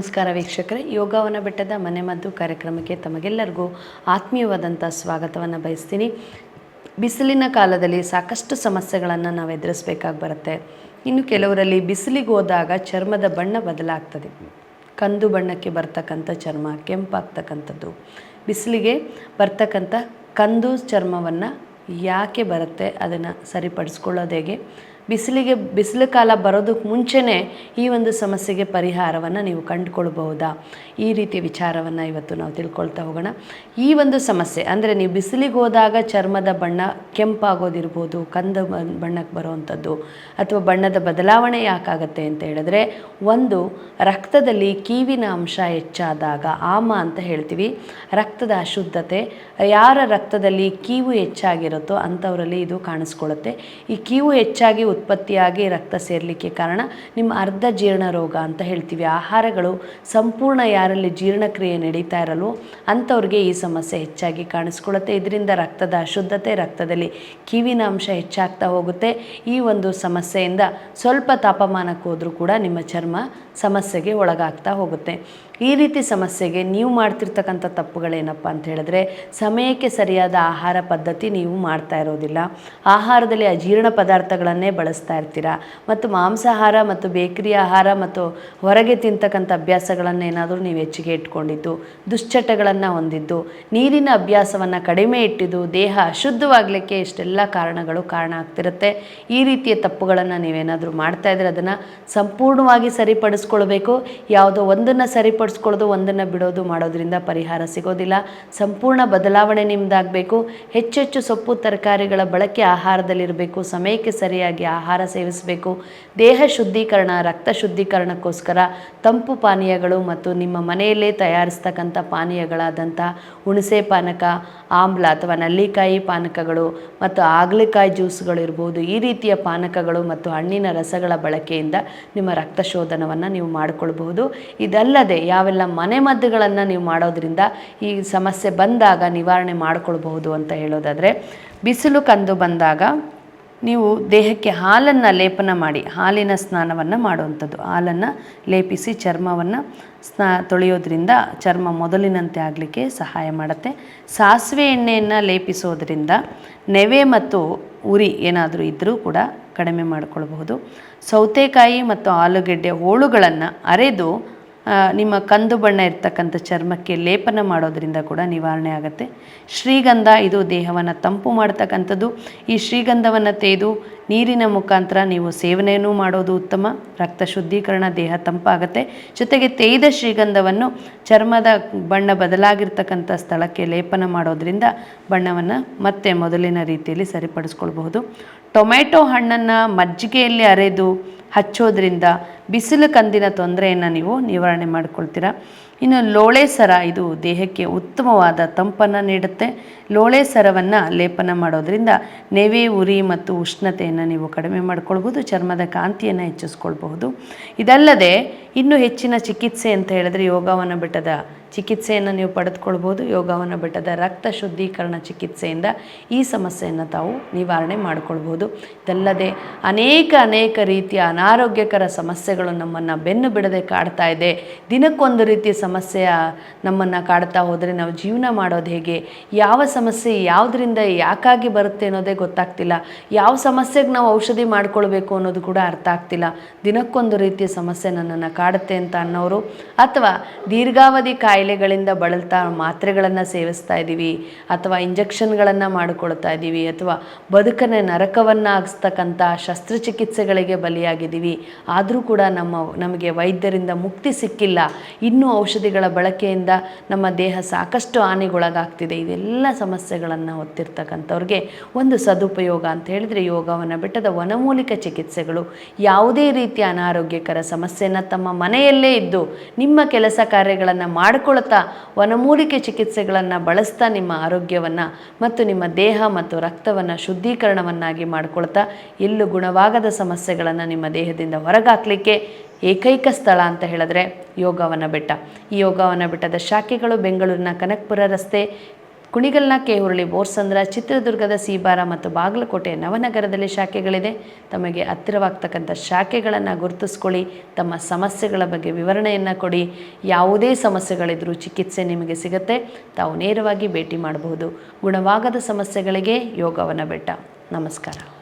ನಮಸ್ಕಾರ ವೀಕ್ಷಕರೇ. ಯೋಗವನ ಬೆಟ್ಟದ ಮನೆಮದ್ದು ಕಾರ್ಯಕ್ರಮಕ್ಕೆ ತಮಗೆಲ್ಲರಿಗೂ ಆತ್ಮೀಯವಾದಂಥ ಸ್ವಾಗತವನ್ನು ಬಯಸ್ತೀನಿ. ಬಿಸಿಲಿನ ಕಾಲದಲ್ಲಿ ಸಾಕಷ್ಟು ಸಮಸ್ಯೆಗಳನ್ನು ನಾವು ಎದುರಿಸ್ಬೇಕಾಗಿ ಬರುತ್ತೆ. ಇನ್ನು ಕೆಲವರಲ್ಲಿ ಬಿಸಿಲಿಗೆ ಹೋದಾಗ ಚರ್ಮದ ಬಣ್ಣ ಬದಲಾಗ್ತದೆ. ಕಂದು ಬಣ್ಣಕ್ಕೆ ಬರ್ತಕ್ಕಂಥ ಚರ್ಮ, ಕೆಂಪಾಗ್ತಕ್ಕಂಥದ್ದು. ಬಿಸಿಲಿಗೆ ಬರ್ತಕ್ಕಂಥ ಕಂದು ಚರ್ಮವನ್ನು ಯಾಕೆ ಬರುತ್ತೆ ಅದನ್ನು ಸರಿಪಡಿಸ್ಕೊಳ್ಳೋದು ಹೇಗೆ? ಬಿಸಿಲಿಗೆ, ಬಿಸಿಲು ಕಾಲ ಬರೋದಕ್ಕೆ ಮುಂಚೆನೇ ಈ ಒಂದು ಸಮಸ್ಯೆಗೆ ಪರಿಹಾರವನ್ನು ನೀವು ಕಂಡುಕೊಳ್ಬಹುದಾ? ಈ ರೀತಿ ವಿಚಾರವನ್ನು ಇವತ್ತು ನಾವು ತಿಳ್ಕೊಳ್ತಾ ಹೋಗೋಣ. ಈ ಒಂದು ಸಮಸ್ಯೆ, ಅಂದರೆ ನೀವು ಬಿಸಿಲಿಗೆ ಹೋದಾಗ ಚರ್ಮದ ಬಣ್ಣ ಕೆಂಪಾಗೋದಿರ್ಬೋದು, ಕಂದ ಬಣ್ಣಕ್ಕೆ ಬರುವಂಥದ್ದು, ಅಥವಾ ಬಣ್ಣದ ಬದಲಾವಣೆ ಯಾಕಾಗತ್ತೆ ಅಂತ ಹೇಳಿದ್ರೆ, ಒಂದು, ರಕ್ತದಲ್ಲಿ ಕೀವಿನ ಅಂಶ ಹೆಚ್ಚಾದಾಗ, ಆಮ ಅಂತ ಹೇಳ್ತೀವಿ, ರಕ್ತದ ಅಶುದ್ಧತೆ, ಯಾರ ರಕ್ತದಲ್ಲಿ ಕೀವು ಹೆಚ್ಚಾಗಿರುತ್ತೋ ಅಂಥವರಲ್ಲಿ ಇದು ಕಾಣಿಸ್ಕೊಳ್ಳುತ್ತೆ ಈ ಕೀವು ಹೆಚ್ಚಾಗಿ ಉತ್ಪತ್ತಿಯಾಗಿ ರಕ್ತ ಸೇರಲಿಕ್ಕೆ ಕಾರಣ ನಿಮ್ಮ ಅರ್ಧ ಜೀರ್ಣ ರೋಗ ಅಂತ ಹೇಳ್ತೀವಿ. ಆಹಾರಗಳು ಸಂಪೂರ್ಣ ಯಾರಲ್ಲಿ ಜೀರ್ಣಕ್ರಿಯೆ ನಡೀತಾ ಇರಲ್ವೋ ಅಂಥವ್ರಿಗೆ ಈ ಸಮಸ್ಯೆ ಹೆಚ್ಚಾಗಿ ಕಾಣಿಸ್ಕೊಳ್ಳುತ್ತೆ. ಇದರಿಂದ ರಕ್ತದ ಅಶುದ್ಧತೆ, ರಕ್ತದಲ್ಲಿ ಕಿವಿನ ಅಂಶ ಹೆಚ್ಚಾಗ್ತಾ ಹೋಗುತ್ತೆ. ಈ ಒಂದು ಸಮಸ್ಯೆಯಿಂದ ಸ್ವಲ್ಪ ತಾಪಮಾನಕ್ಕೆ ಹೋದರೂ ಕೂಡ ನಿಮ್ಮ ಚರ್ಮ ಸಮಸ್ಯೆಗೆ ಒಳಗಾಗ್ತಾ ಹೋಗುತ್ತೆ. ಈ ರೀತಿ ಸಮಸ್ಯೆಗೆ ನೀವು ಮಾಡ್ತಿರ್ತಕ್ಕಂಥ ತಪ್ಪುಗಳೇನಪ್ಪ ಅಂತ ಹೇಳಿದ್ರೆ ಸಮಯಕ್ಕೆ ಸರಿಯಾದ ಆಹಾರ ಪದ್ಧತಿ ನೀವು ಮಾಡ್ತಾ ಇರೋದಿಲ್ಲ. ಆಹಾರದಲ್ಲಿ ಅಜೀರ್ಣ ಪದಾರ್ಥಗಳನ್ನೇ ಬಳಸ್ತಾ ಇರ್ತೀರಾ? ಮತ್ತು ಮಾಂಸಾಹಾರ ಮತ್ತು ಬೇಕರಿ ಆಹಾರ ಮತ್ತು ಹೊರಗೆ ತಿಂತಕ್ಕಂಥ ಅಭ್ಯಾಸಗಳನ್ನು ಏನಾದರೂ ನೀವು ಹೆಚ್ಚಿಗೆ ಇಟ್ಕೊಂಡಿದ್ದು, ದುಶ್ಚಟಗಳನ್ನು ಹೊಂದಿದ್ದು, ನೀರಿನ ಅಭ್ಯಾಸವನ್ನು ಕಡಿಮೆ ಇಟ್ಟಿದ್ದು, ದೇಹ ಅಶುದ್ಧವಾಗಲಿಕ್ಕೆ ಇಷ್ಟೆಲ್ಲ ಕಾರಣಗಳು ಕಾರಣ ಆಗ್ತಿರುತ್ತೆ. ಈ ರೀತಿಯ ತಪ್ಪುಗಳನ್ನು ನೀವೇನಾದರೂ ಮಾಡ್ತಾ ಇದ್ರೆ ಅದನ್ನು ಸಂಪೂರ್ಣವಾಗಿ ಸರಿಪಡಿಸ್ಕೊಳ್ಬೇಕು. ಯಾವುದೋ ಒಂದನ್ನು ಸರಿಪಡಿಸ್ಕೊಳ್ಳೋದು ಒಂದನ್ನು ಬಿಡೋದು ಮಾಡೋದ್ರಿಂದ ಪರಿಹಾರ ಸಿಗೋದಿಲ್ಲ. ಸಂಪೂರ್ಣ ಬದಲಾವಣೆ ನಿಮ್ಮದಾಗಬೇಕು ಹೆಚ್ಚೆಚ್ಚು ಸೊಪ್ಪು, ತರಕಾರಿಗಳ ಬಳಕೆ ಆಹಾರದಲ್ಲಿರಬೇಕು. ಸಮಯಕ್ಕೆ ಸರಿಯಾಗಿ ಆಹಾರ ಸೇವಿಸಬೇಕು. ದೇಹ ಶುದ್ಧೀಕರಣ, ರಕ್ತ ಶುದ್ಧೀಕರಣಕ್ಕೋಸ್ಕರ ತಂಪು ಪಾನೀಯಗಳು ಮತ್ತು ನಿಮ್ಮ ಮನೆಯಲ್ಲೇ ತಯಾರಿಸ್ತಕ್ಕಂಥ ಪಾನೀಯಗಳಾದಂಥ ಹುಣಸೆ ಪಾನಕ, ಆಮ್ಲ ಅಥವಾ ನಲ್ಲಿಕಾಯಿ ಪಾನಕಗಳು ಮತ್ತು ಆಗ್ಲಿಕಾಯಿ ಜ್ಯೂಸ್ಗಳು ಇರ್ಬೋದು. ಈ ರೀತಿಯ ಪಾನಕಗಳು ಮತ್ತು ಹಣ್ಣಿನ ರಸಗಳ ಬಳಕೆಯಿಂದ ನಿಮ್ಮ ರಕ್ತ ಶೋಧನವನ್ನು ನೀವು ಮಾಡಿಕೊಳ್ಬಹುದು. ಇದಲ್ಲದೆ ಯಾವೆಲ್ಲ ಮನೆಮದ್ದುಗಳನ್ನು ನೀವು ಮಾಡೋದ್ರಿಂದ ಈ ಸಮಸ್ಯೆ ಬಂದಾಗ ನಿವಾರಣೆ ಮಾಡಿಕೊಳ್ಬಹುದು ಅಂತ ಹೇಳೋದಾದರೆ, ಬಿಸಿಲು ಕಂದು ಬಂದಾಗ ನೀವು ದೇಹಕ್ಕೆ ಹಾಲನ್ನು ಲೇಪನ ಮಾಡಿ, ಹಾಲಿನ ಸ್ನಾನವನ್ನು ಮಾಡುವಂಥದ್ದು. ಹಾಲನ್ನು ಲೇಪಿಸಿ ಚರ್ಮವನ್ನು ಸ್ನಾ, ತೊಳೆಯೋದ್ರಿಂದ ಚರ್ಮ ಮೊದಲಿನಂತೆ ಆಗಲಿಕ್ಕೆ ಸಹಾಯ ಮಾಡುತ್ತೆ. ಸಾಸಿವೆ ಎಣ್ಣೆಯನ್ನು ಲೇಪಿಸೋದ್ರಿಂದ ನೆವೆ ಮತ್ತು ಉರಿ ಏನಾದರೂ ಇದ್ದರೂ ಕೂಡ ಕಡಿಮೆ ಮಾಡಿಕೊಳ್ಬಹುದು. ಸೌತೆಕಾಯಿ ಮತ್ತು ಆಲೂಗೆಡ್ಡೆ ಹೋಳುಗಳನ್ನು ಅರೆದು ನಿಮ್ಮ ಕಂದು ಬಣ್ಣ ಇರ್ತಕ್ಕಂಥ ಚರ್ಮಕ್ಕೆ ಲೇಪನ ಮಾಡೋದರಿಂದ ಕೂಡ ನಿವಾರಣೆ ಆಗುತ್ತೆ. ಶ್ರೀಗಂಧ, ಇದು ದೇಹವನ್ನು ತಂಪು ಮಾಡ್ತಕ್ಕಂಥದ್ದು. ಈ ಶ್ರೀಗಂಧವನ್ನು ತೆಗೆದು ನೀರಿನ ಮುಖಾಂತರ ನೀವು ಸೇವನೆಯನ್ನು ಮಾಡೋದು ಉತ್ತಮ. ರಕ್ತ ಶುದ್ಧೀಕರಣ, ದೇಹ ತಂಪಾಗುತ್ತೆ. ಜೊತೆಗೆ ತೇಯ್ದ ಶ್ರೀಗಂಧವನ್ನು ಚರ್ಮದ ಬಣ್ಣ ಬದಲಾಗಿರ್ತಕ್ಕಂಥ ಸ್ಥಳಕ್ಕೆ ಲೇಪನ ಮಾಡೋದರಿಂದ ಬಣ್ಣವನ್ನು ಮತ್ತೆ ಮೊದಲಿನ ರೀತಿಯಲ್ಲಿ ಸರಿಪಡಿಸ್ಕೊಳ್ಬಹುದು. ಟೊಮೆಟೊ ಹಣ್ಣನ್ನು ಮಜ್ಜಿಗೆಯಲ್ಲಿ ಅರೆದು ಹಚ್ಚೋದ್ರಿಂದ ಬಿಸಿಲು ಕಂದಿನ ತೊಂದರೆಯನ್ನು ನೀವು ನಿವಾರಣೆ ಮಾಡ್ಕೊಳ್ತೀರಾ. ಇನ್ನು ಲೋಳೆ ಸರ ಇದು ದೇಹಕ್ಕೆ ಉತ್ತಮವಾದ ತಂಪನ್ನು ನೀಡುತ್ತೆ. ಲೋಳೆ ಸರವನ್ನು ಲೇಪನ ಮಾಡೋದ್ರಿಂದ ನೆವೆ, ಉರಿ ಮತ್ತು ಉಷ್ಣತೆಯನ್ನು ನೀವು ಕಡಿಮೆ ಮಾಡ್ಕೊಳ್ಬೋದು ಚರ್ಮದ ಕಾಂತಿಯನ್ನು ಹೆಚ್ಚಿಸ್ಕೊಳ್ಬಹುದು. ಇದಲ್ಲದೆ ಇನ್ನೂ ಹೆಚ್ಚಿನ ಚಿಕಿತ್ಸೆ ಅಂತ ಹೇಳಿದ್ರೆ ಯೋಗವನ ಬೆಟ್ಟದ ಚಿಕಿತ್ಸೆಯನ್ನು ನೀವು ಪಡೆದುಕೊಳ್ಬೋದು ಯೋಗವನ ಬೆಟ್ಟದ ರಕ್ತ ಶುದ್ಧೀಕರಣ ಚಿಕಿತ್ಸೆಯಿಂದ ಈ ಸಮಸ್ಯೆಯನ್ನು ತಾವು ನಿವಾರಣೆ ಮಾಡಿಕೊಳ್ಬೋದು ಇದಲ್ಲದೆ ಅನೇಕ ಅನೇಕ ರೀತಿಯ ಅನಾರೋಗ್ಯಕರ ಸಮಸ್ಯೆಗಳು ನಮ್ಮನ್ನು ಬೆನ್ನು ಬಿಡದೆ ಕಾಡ್ತಾ ಇದೆ. ದಿನಕ್ಕೊಂದು ರೀತಿಯ ಸಮಸ್ಯೆ ನಮ್ಮನ್ನು ಕಾಡ್ತಾ ಹೋದರೆ ನಾವು ಜೀವನ ಮಾಡೋದು ಹೇಗೆ? ಯಾವ ಸಮಸ್ಯೆ ಯಾವುದರಿಂದ ಯಾಕಾಗಿ ಬರುತ್ತೆ ಅನ್ನೋದೇ ಗೊತ್ತಾಗ್ತಿಲ್ಲ. ಯಾವ ಸಮಸ್ಯೆಗೆ ನಾವು ಔಷಧಿ ಮಾಡ್ಕೊಳ್ಬೇಕು ಅನ್ನೋದು ಕೂಡ ಅರ್ಥ ಆಗ್ತಿಲ್ಲ. ದಿನಕ್ಕೊಂದು ರೀತಿಯ ಸಮಸ್ಯೆ ನನ್ನನ್ನು ಕಾಡುತ್ತೆ ಅಂತ ಅನ್ನೋರು ಅಥವಾ ದೀರ್ಘಾವಧಿ ಕಾಯಿಲೆಗಳಿಂದ ಬಳಲ್ತಾ ಮಾತ್ರೆಗಳನ್ನು ಸೇವಿಸ್ತಾ ಇದ್ದೀವಿ ಅಥವಾ ಇಂಜೆಕ್ಷನ್ಗಳನ್ನು ಮಾಡಿಕೊಳ್ತಾ ಇದ್ದೀವಿ ಅಥವಾ ಬದುಕನ್ನೇ ನರಕವನ್ನು ಆಗಿಸ್ತಕ್ಕಂಥ ಶಸ್ತ್ರಚಿಕಿತ್ಸೆಗಳಿಗೆ ಬಲಿಯಾಗಿದ್ದೀವಿ. ಆದರೂ ಕೂಡ ನಮ್ಮ, ನಮಗೆ ವೈದ್ಯರಿಂದ ಮುಕ್ತಿ ಸಿಕ್ಕಿಲ್ಲ. ಇನ್ನೂ ಔಷಧಿಗಳ ಬಳಕೆಯಿಂದ ನಮ್ಮ ದೇಹ ಸಾಕಷ್ಟು ಹಾನಿಗೊಳಗಾಗ್ತಿದೆ. ಇದೆಲ್ಲ ಸಮಸ್ಯೆಗಳನ್ನು ಹೊತ್ತಿರ್ತಕ್ಕಂಥವ್ರಿಗೆ ಒಂದು ಸದುಪಯೋಗ ಅಂತ ಹೇಳಿದರೆ ಯೋಗವನ್ನು ಬೆಟ್ಟದ ವನಮೂಲಿಕ ಚಿಕಿತ್ಸೆಗಳು. ಯಾವುದೇ ರೀತಿಯ ಅನಾರೋಗ್ಯಕರ ಸಮಸ್ಯೆನ ತಮ್ಮ ಮನೆಯಲ್ಲೇ ಇದ್ದು ನಿಮ್ಮ ಕೆಲಸ ಕಾರ್ಯಗಳನ್ನು ಮಾಡಿಕೊಳ್ತಾ ವನಮೂಲಿಕೆ ಚಿಕಿತ್ಸೆಗಳನ್ನು ಬಳಸ್ತಾ ನಿಮ್ಮ ಆರೋಗ್ಯವನ್ನು ಮತ್ತು ನಿಮ್ಮ ದೇಹ ಮತ್ತು ರಕ್ತವನ್ನು ಶುದ್ಧೀಕರಣವನ್ನಾಗಿ ಮಾಡಿಕೊಳ್ತಾ ಎಲ್ಲೂ ಗುಣವಾಗದ ಸಮಸ್ಯೆಗಳನ್ನು ನಿಮ್ಮ ದೇಹದಿಂದ ಹೊರಗಾಕಲಿಕ್ಕೆ ಏಕೈಕ ಸ್ಥಳ ಅಂತ ಹೇಳಿದ್ರೆ ಯೋಗವನ ಬೆಟ್ಟ. ಈ ಯೋಗವನ ಬೆಟ್ಟದ ಶಾಖೆಗಳು ಬೆಂಗಳೂರಿನ ಕನಕಪುರ ರಸ್ತೆ, ಕುಣಿಗಲ್ನ ಕೇಹುರಳಿ, ಬೋರ್ಸಂದ್ರ, ಚಿತ್ರದುರ್ಗದ ಸೀಬಾರ ಮತ್ತು ಬಾಗಲಕೋಟೆ ನವನಗರದಲ್ಲಿ ಶಾಖೆಗಳಿದೆ. ತಮಗೆ ಹತ್ತಿರವಾಗ್ತಕ್ಕಂಥ ಶಾಖೆಗಳನ್ನು ಗುರುತಿಸ್ಕೊಳ್ಳಿ, ತಮ್ಮ ಸಮಸ್ಯೆಗಳ ಬಗ್ಗೆ ವಿವರಣೆಯನ್ನು ಕೊಡಿ. ಯಾವುದೇ ಸಮಸ್ಯೆಗಳಿದ್ರೂ ಚಿಕಿತ್ಸೆ ನಿಮಗೆ ಸಿಗುತ್ತೆ. ತಾವು ನೇರವಾಗಿ ಭೇಟಿ ಮಾಡಬಹುದು. ಗುಣವಾಗದ ಸಮಸ್ಯೆಗಳಿಗೆ ಯೋಗವನ ಬೆಟ್ಟ. ನಮಸ್ಕಾರ.